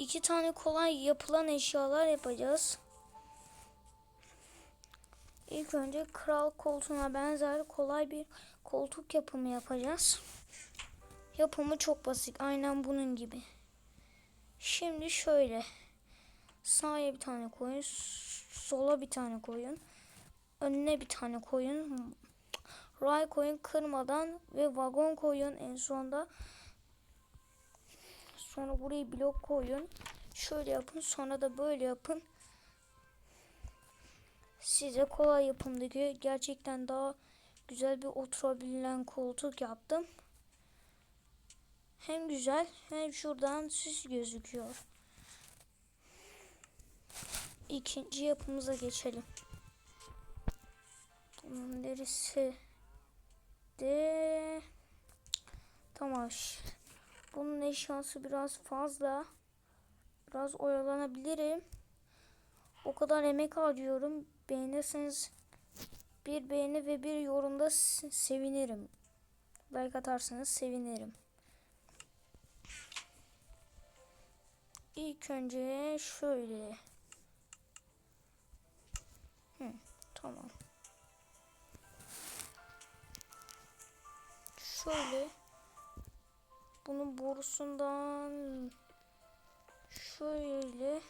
iki tane kolay yapılan eşyalar yapacağız. İlk önce kral koltuğuna benzer kolay bir koltuk yapımı yapacağız. Yapımı çok basit. Aynen bunun gibi. Şimdi şöyle. Sağa bir tane koyun. Sola bir tane koyun. Önüne bir tane koyun. Ray koyun kırmadan ve vagon koyun en sonda. Sonra burayı blok koyun. Şöyle yapın. Sonra da böyle yapın. Size kolay yapımdaki gerçekten daha güzel bir oturabilen koltuk yaptım. Hem güzel hem şuradan süs gözüküyor. İkinci yapımıza geçelim. Bunun neresi de tamam. Bunun eşyası biraz fazla. Biraz oyalanabilirim. O kadar emek harcıyorum. Beğenirseniz bir beğeni ve bir yorumda sevinirim. Like atarsanız sevinirim. İlk önce şöyle. Hı, tamam. Şöyle. Bunun borusundan şöyle.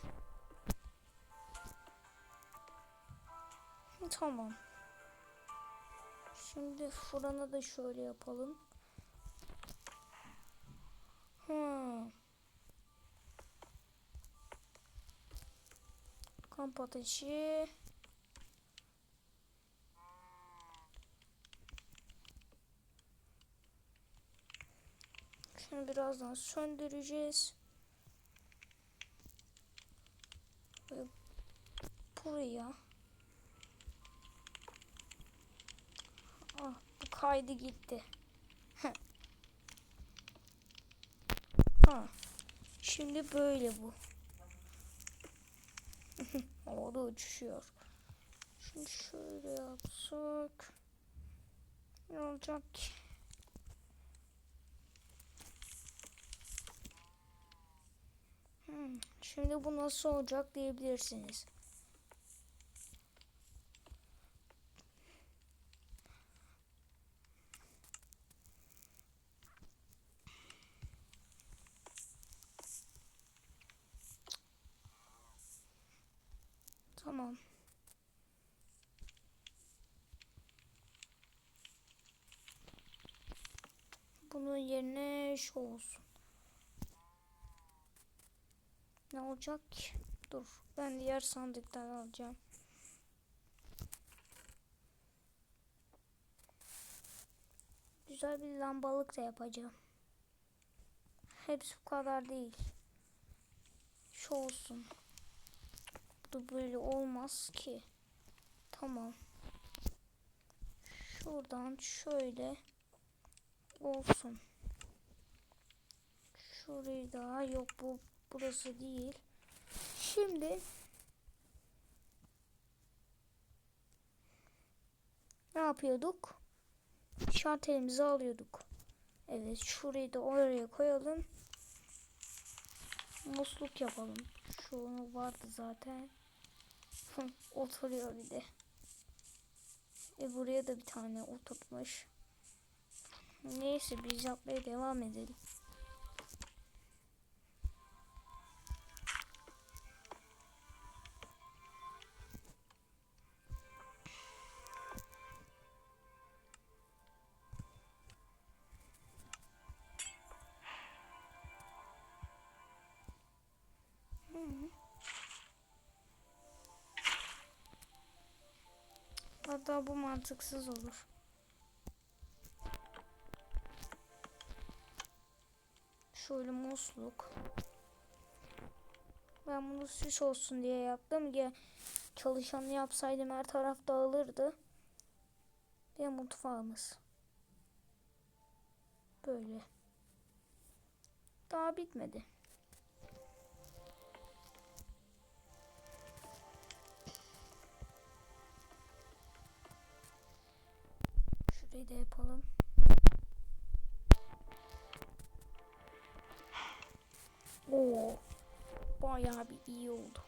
Tamam. Şimdi fırına da şöyle yapalım. Hmm. Kamp ateşi. Şimdi birazdan söndüreceğiz. Ve buraya Ah bu kaydı gitti. ha. Şimdi böyle bu. Havada uçuşuyor. Şimdi şöyle yapsak. Ne olacak ki? Hmm, Şimdi bu nasıl olacak diyebilirsiniz. Tamam. Bunun yerine şu olsun. Ne olacak ki? Dur. Ben diğer sandıktan alacağım. Güzel bir lambalık da yapacağım. Hepsi bu kadar değil. Şu olsun. Bu böyle olmaz ki. Tamam. Şuradan şöyle olsun. Şurayı daha yok bu burası değil. Şimdi ne yapıyorduk? Şartelimizi alıyorduk. Evet şurayı da oraya koyalım. Musluk yapalım. Şunu vardı zaten. Oturuyor bir de. E buraya da bir tane oturtmuş. Neyse biz yapmaya devam edelim. Hatta bu mantıksız olur. Şöyle musluk. Ben bunu süs olsun diye yaptım ki çalışanı yapsaydım her taraf dağılırdı. Ve mutfağımız. Böyle. Daha bitmedi. Şurayı da yapalım. Oo. bayağı bir iyi oldu.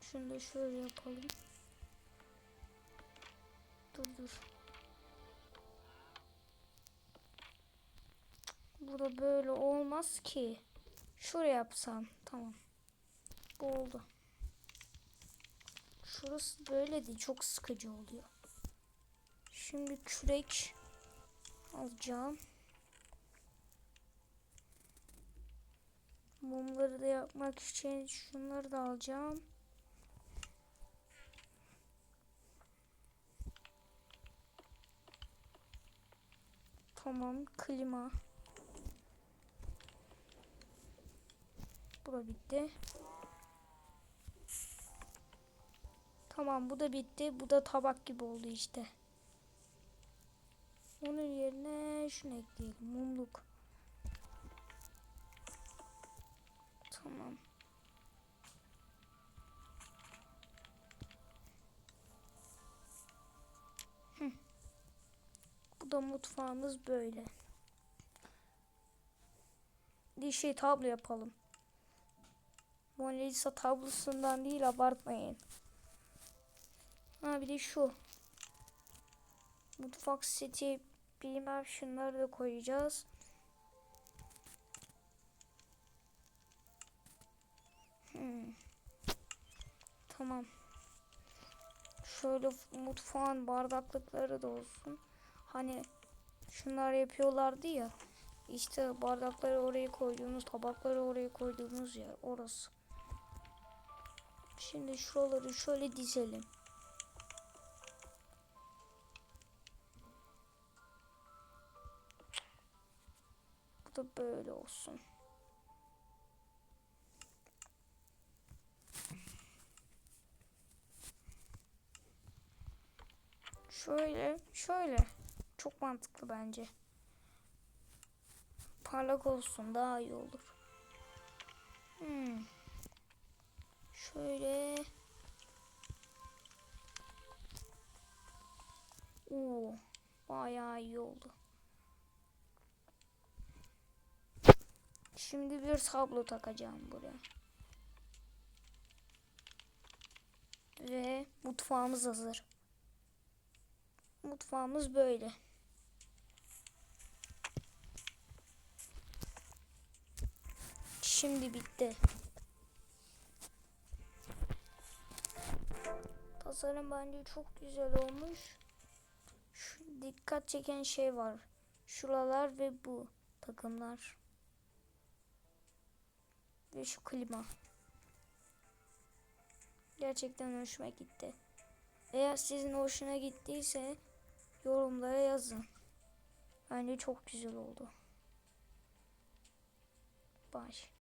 Şunu da şöyle yapalım. Dur dur. Bu böyle olmaz ki. Şuraya yapsam. Tamam. Bu oldu. Şurası böyle değil. Çok sıkıcı oluyor. Şimdi kürek alacağım. Mumları da yapmak için şunları da alacağım. Tamam, klima. Bu da bitti. Tamam, bu da bitti. Bu da tabak gibi oldu işte. Onun yerine şunu ekleyelim. Mumluk. Tamam. Bu da mutfağımız böyle. Bir şey tablo yapalım. Mona Lisa tablosundan değil abartmayın. Ha bir de şu. Mutfak seti bilmem şunları da koyacağız. Hmm. Tamam. Şöyle mutfağın bardaklıkları da olsun. Hani şunlar yapıyorlardı ya. İşte bardakları oraya koyduğumuz, tabakları oraya koyduğumuz yer orası. Şimdi şuraları şöyle dizelim. Bu da böyle olsun. Şöyle, şöyle. Çok mantıklı bence. Parlak olsun daha iyi olur. Hmm. Şöyle. Oo, bayağı iyi oldu. Şimdi bir tablo takacağım buraya. Ve mutfağımız hazır. Mutfağımız böyle. Şimdi bitti. Tasarım bence çok güzel olmuş. Şu dikkat çeken şey var. Şuralar ve bu takımlar. Ve şu klima. Gerçekten hoşuma gitti. Eğer sizin hoşuna gittiyse yorumlara yazın. Bence çok güzel oldu. Bye.